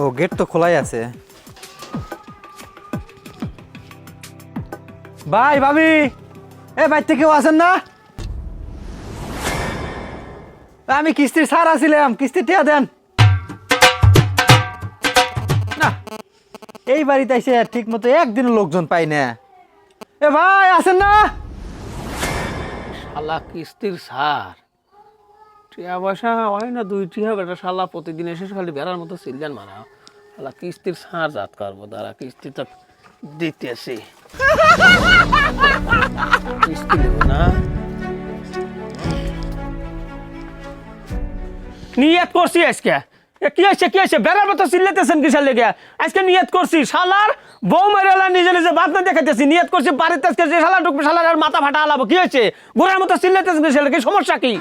ও gate তো খোলাই আছে। ভাই ভাবি! এ বাড়িতে কেউ আছেন না? আমি কিস্তির সার আছিলাম কিস্তি টিয়া দেন। না এই বাড়িতে এসে ঠিক মতো একদিন লোকজন পাই না। এ ভাই আছেন না? শালা কিস্তির সার টিয়া পয়সা হয় না, দুই টিয়া বেটা শালা প্রতিদিন এসে খালি বেড়ার মতো সিলজান মারা। শালা কিস্তির সার জাত করব কিস্তি তো দিতেছি। কিস্তি দেবো না। নিয়ত করছি আজকে। কি হয়েছে কি হয়েছে? বেড়ার মতো চিল্লাতেছেন কিসের লেগে? আজকে নিয়ত করছি শালার বউ মেরেলা নিজে নিজে বাদ না দেখাইতেছি। নিয়ত করছি বাড়িতে আজকে যে শালা ঢুকবে, শালার মাথা ফাটা আলাবো। কি হয়েছে? গোড়ার মতো চিল্লাতেছেন কিসের লেগে? সমস্যা কি?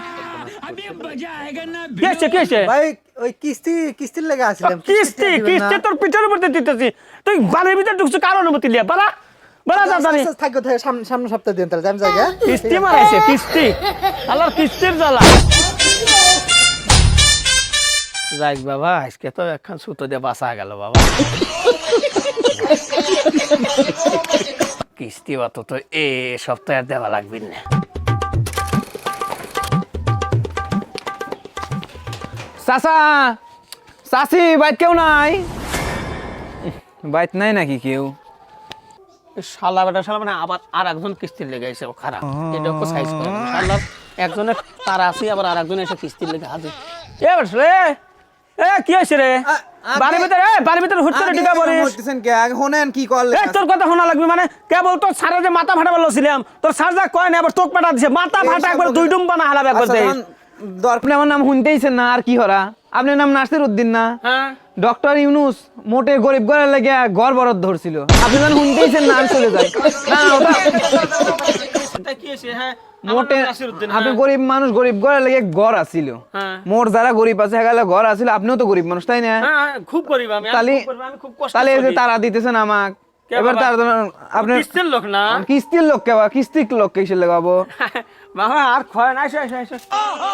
কি হয়েছে ভাই ওই কিস্তি কিস্তির লেগে আসছিলাম কিস্তি কিস্তি তোর পিঠের উপর দিতেছি তুই বাড়ির ভিতরে ঢুকছো কার অনুমতি লিয়া বাড়া বাড়া তাড়াতাড়ি থাকো থাকে সামনে সপ্তাহে দিন তাহলে আমি যাই? কিস্তি মারাইছে কিস্তি আল্লাহর কিস্তির জ্বালা যাই বাবা আজকে তো একখান সুতো দিয়ে বাসা গেল বাবা কিস্তি অত তো এ সপ্তাহে দেওয়া লাগবে না চাচা চাচি বাইত কেউ নাই। বাইত নাই নাকি কেউ? এ শালা বেটা শালা মানে আবার আর একজন কিস্তির লেগে এসে খারাপ। এটা ওকে সাইজ করে না। শালার একজনের তার আছে আবার আর একজন এসে কিস্তির লেগে হাজির। এ এ কি হয়েছে রে? বাড়ির ভিতরে এ বাড়ির ভিতরে হুট করে টিকা কে আগে শোনেন কি করলে এই তোর কথা শোনা লাগবে মানে কেবল তোর সারে যে মাথা ফাটা বলছিলাম তোর সার যা কয় না আবার তোক পাঠা দিছে মাথা ফাটা একবার দুই ডুম বানা হালাবে একবার দেই। আপনি আমার নাম শুনতেইছেন না আর কি হরা? আপনার নাম নাসির উদ্দিন না? হ্যাঁ। ডক্টর ইউনুস মোটে গরিব ঘরের লেগে ঘর বরদ ধরছিল। আপনি যখন শুনতেইছেন না আমি চলে যাই। হয়েছে হ্যাঁ মোটে আপনি হ্যাঁ। গরিব মানুষ গরিব ঘরের লেগে ঘর আছিল। হ্যাঁ। মোর যারা গরিব আছে হেগালে ঘর আছিল আপনিও তো গরিব মানুষ তাই না? হ্যাঁ, হ্যাঁ, খুব গরিব আমি তাহলে। তারা দিতেছেন আমাক। এবার? তার আপনি কিস্তির লোক না? কিস্তির লোক কেবা কিস্তির লোক কিসের লাগাবো বাবা? আর খয় না এসো এসো এসো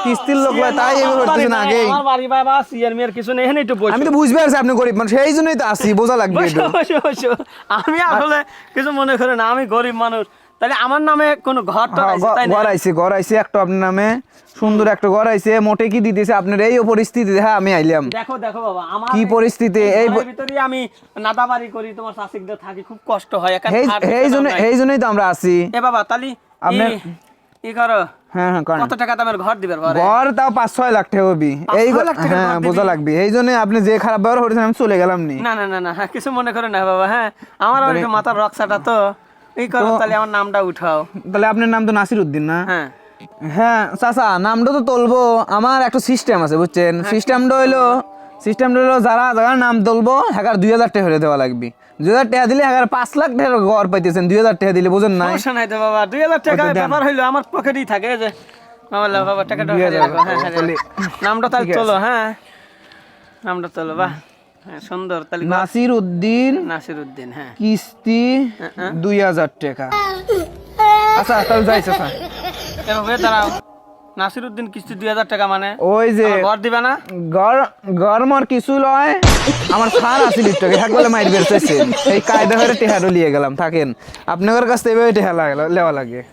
কিস্তির লোক লয়, তাই এবার করতেছে না আগে আমার বাড়ি বাবা সিয়ার মিয়ার কিছু নেই এখানে একটু বসে। আমি তো বুঝবে আছে আপনি গরিব মানুষ সেই জন্যই তো আসি বোঝা লাগবে বসো বসো বসো। আমি আসলে কিছু মনে করে না আমি গরিব মানুষ। তাহলে আমার নামে কোনো ঘর হ্যাঁ? ঘর আইছে ঘর আইছে একটা আপনার নামে সুন্দর একটা ঘর আইছে মোটে কি দিতেছে আপনার এই পরিস্থিতি হ্যাঁ আমি আইলাম। দেখো দেখো বাবা আমার কি পরিস্থিতি? এই ভিতরেই আমি নাদাবাড়ি করি তোমার শাসিকদের থাকি খুব কষ্ট হয় একা এই জন্য এই জন্যই তো আমরা আছি। এ বাবা তালি করো হ্যাঁ হ্যাঁ কত টাকা দামের ঘর দিবে ঘর? তাও পাঁচ ছয় লাখ টাকা হবি। এই ছয় লাখ টাকার হ্যাঁ ঘর বোঝা লাগবে। এই জন্য আপনি যে খারাপ ব্যবহার করেছেন আমি চলে গেলাম নি। না না না না কিছু মনে করে না বাবা হ্যাঁ আমার মাথার রক্সাটা তো। এই করো তাহলে আমার নামটা উঠাও। তাহলে আপনার নাম তো নাসির উদ্দিন না? হ্যাঁ। হ্যাঁ চাচা নামটা তো তুলবো। আমার একটা সিস্টেম আছে বুঝছেন? হ্যাঁ, সিস্টেমটা হইল সিস্টেমটা হইল যারা যারা নাম তুলবো হ্যাঁ দুই হাজার টাকা দেওয়া লাগবে। দুই হাজার টাকা দিলে হ্যাঁ পাঁচ লাখ টাকার ঘর পাইতেছেন দুই হাজার টাকা দিলে বুঝেন নাই? সমস্যা নাই তো বাবা দুই হাজার টাকা। ব্যাপার হইল আমার পকেটেই থাকে যে। বাবা টাকাটা হ্যাঁ, হ্যাঁ, নামটা তাহলে ঠিক হ্যাঁ। নামটা তোলো বাহ। হ্যাঁ সুন্দর। তাহলে নাসির উদ্দিন নাসির উদ্দিন হ্যাঁ। কিস্তি হ্যাঁ। দুই হাজার টাকা। আচ্ছা তাহলে যাই চাচা এভাবে দাঁড়াও। নাসির উদ্দিন কিস্তি দুই হাজার টাকা মানে? ওই যে ঘর দিবে না? ঘর ঘর মর কিছু লয় আমার সার আসিল টাকা এক বলে মাইর বেরতেছে এই কায়দা করে টেহারও লিয়ে গেলাম থাকেন। আপনাদের কাছ থেকে এভাবে টেহা লাগ- লেওয়া লাগে।